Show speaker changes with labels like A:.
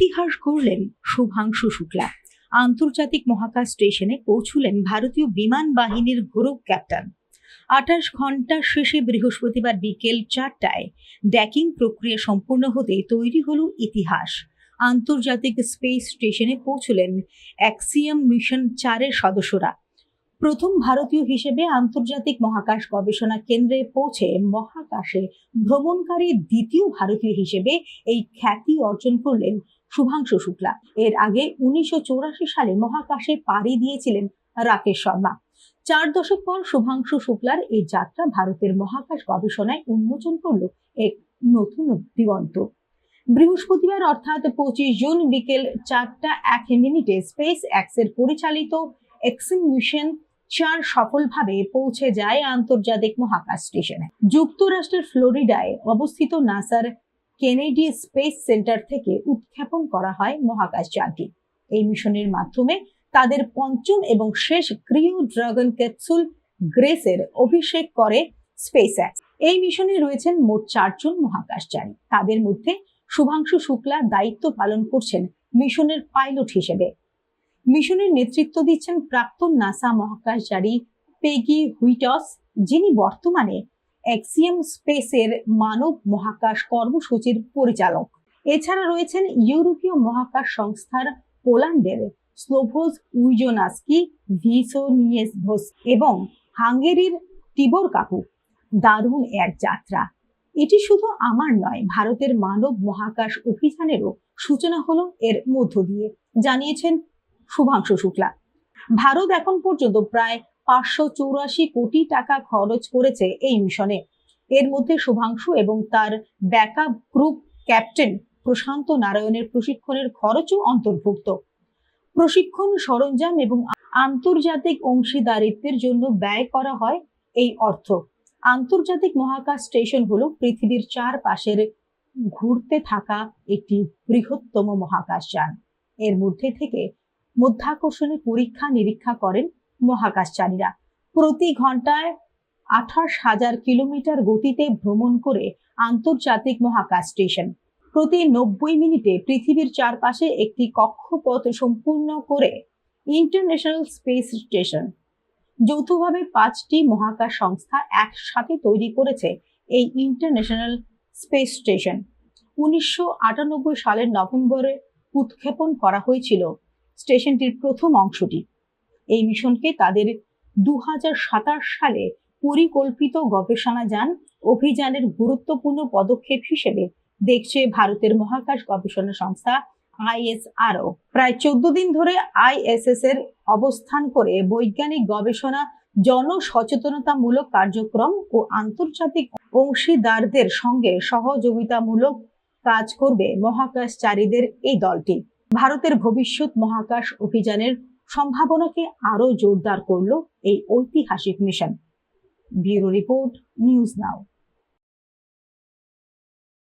A: ইতিহাস গড়লেন শুভাংশু শুক্লা। আন্তর্জাতিক মহাকাশ স্টেশনে পৌঁছলেন ভারতীয় বিমান বাহিনীর গৌরব ক্যাপ্টেন। আঠাশ ঘণ্টা শেষে বৃহস্পতিবার বিকেল চারটায় ড্যাকিং প্রক্রিয়া সম্পূর্ণ হতে তৈরি হল ইতিহাস। আন্তর্জাতিক স্পেস স্টেশনে পৌঁছলেন অ্যাক্সিয়াম মিশন চারের সদস্যরা। প্রথম ভারতীয় হিসেবে আন্তর্জাতিক মহাকাশ গবেষণা কেন্দ্রে পৌঁছে মহাকাশে ভ্রমণকারী দ্বিতীয় ভারতীয় হিসেবে এই খ্যাতি অর্জন করলেন শুভাংশু শুক্লা। এর আগে উনিশশো সালে মহাকাশে পাড়ি দিয়েছিলেন রাকেশ শর্মা। চার দশক পর শুভাংশু শুক্লার এই যাত্রা ভারতের মহাকাশ গবেষণায় উন্মোচন করল এক নতুন দিগন্ত। বৃহস্পতিবার অর্থাৎ পঁচিশ জুন বিকেল চারটা এক মিনিটে স্পেস এক্সের পরিচালিত এক্সিম মিশন চার সফলভাবে পৌঁছে যায় আন্তর্জাতিক মহাকাশ স্টেশনে। যুক্তরাষ্ট্রের ফ্লোরিডায় অবস্থিত নাসার কেনেডি স্পেস সেন্টার থেকে উৎক্ষেপণ করা হয় মহাকাশ যানটি। এই মিশনের মাধ্যমে তাদের পঞ্চম এবং শেষ ক্রিও ড্রাগন ক্যাপসুল গ্রেসের অভিষেক করে স্পেস এই মিশনে রয়েছেন মোট চারজন মহাকাশচারী তাদের মধ্যে শুভাংশু শুক্লা দায়িত্ব পালন করছেন মিশনের পাইলট হিসেবে। মিশনের নেতৃত্ব দিচ্ছেন প্রাক্তন নাসা মহাকাশচারী পেগি হুইটস, যিনি বর্তমানে এক্সিয়াম স্পেসের মানব মহাকাশ কর্মসূচির পরিচালক। এছাড়া রয়েছেন ইউরোপীয় মহাকাশ সংস্থার পোল্যান্ডের স্লোভোজ উইজোনাস্কি ভিসোনিয়েসভোস এবং হাঙ্গেরির টিবর কাকু। দারুণ এক যাত্রা। এটি শুধু আমার নয়, ভারতের মানব মহাকাশ অভিযানেরও সূচনা হলো এর মধ্য দিয়ে, জানিয়েছেন শুভাংশু শুক্লা। ভারত এখন পর্যন্ত প্রায় পাঁচশো কোটি টাকা খরচ করেছে এই মিশনে। এর মধ্যে শুভাংশু এবং তার ব্যাকআপ গ্রুপ ক্যাপ্টেন প্রশান্ত নারায়ণের প্রশিক্ষণের খরচও অন্তর্ভুক্ত। প্রশিক্ষণ সরঞ্জাম এবং আন্তর্জাতিক অংশীদারিত্বের জন্য ব্যয় করা হয় এই অর্থ। আন্তর্জাতিক মহাকাশ স্টেশন হলো পৃথিবীর চারপাশের ঘুরতে থাকা একটি বৃহত্তম মহাকাশ যান এর মধ্যে থেকে মধ্যাকর্ষণে পরীক্ষা নিরীক্ষা করেন মহাকাশচারীরা। প্রতি ঘন্টায় আঠাশ হাজার কিলোমিটার গতিতে ভ্রমণ করে আন্তর্জাতিক মহাকাশ স্টেশন প্রতি নব্বই মিনিটে পৃথিবীর চারপাশে একটি কক্ষপথ সম্পূর্ণ করে ইন্টারন্যাশনাল স্পেস স্টেশন। যৌথভাবে পাঁচটি মহাকাশ সংস্থা একসাথে তৈরি করেছে এই ইন্টারন্যাশনাল স্পেস স্টেশন। উনিশশো আটানব্বই সালের নভেম্বরে উৎক্ষেপণ করা হয়েছিল। স্টেশনটির প্রথম অংশটি। এই মিশনকে তাদের দু হাজার সাতাশ সালে পরিকল্পিত গবেষণা যান অভিযানের গুরুত্বপূর্ণ পদক্ষেপ হিসেবে দেখছে ভারতের মহাকাশ গবেষণা সংস্থা আইএসআরও। প্রায় চোদ্দ দিন ধরে আইএসএস এর অবস্থান করে বৈজ্ঞানিক গবেষণা, জনসচেতনতামূলক কার্যক্রম ও আন্তর্জাতিক অংশীদারদের সঙ্গে সহযোগিতামূলক কাজ করবে মহাকাশচারীদের এই দলটি। ভারতের ভবিষ্যৎ মহাকাশ অভিযানের সম্ভাবনাকে আরও জোরদার করল এই ঐতিহাসিক mission. Bureau report, news now.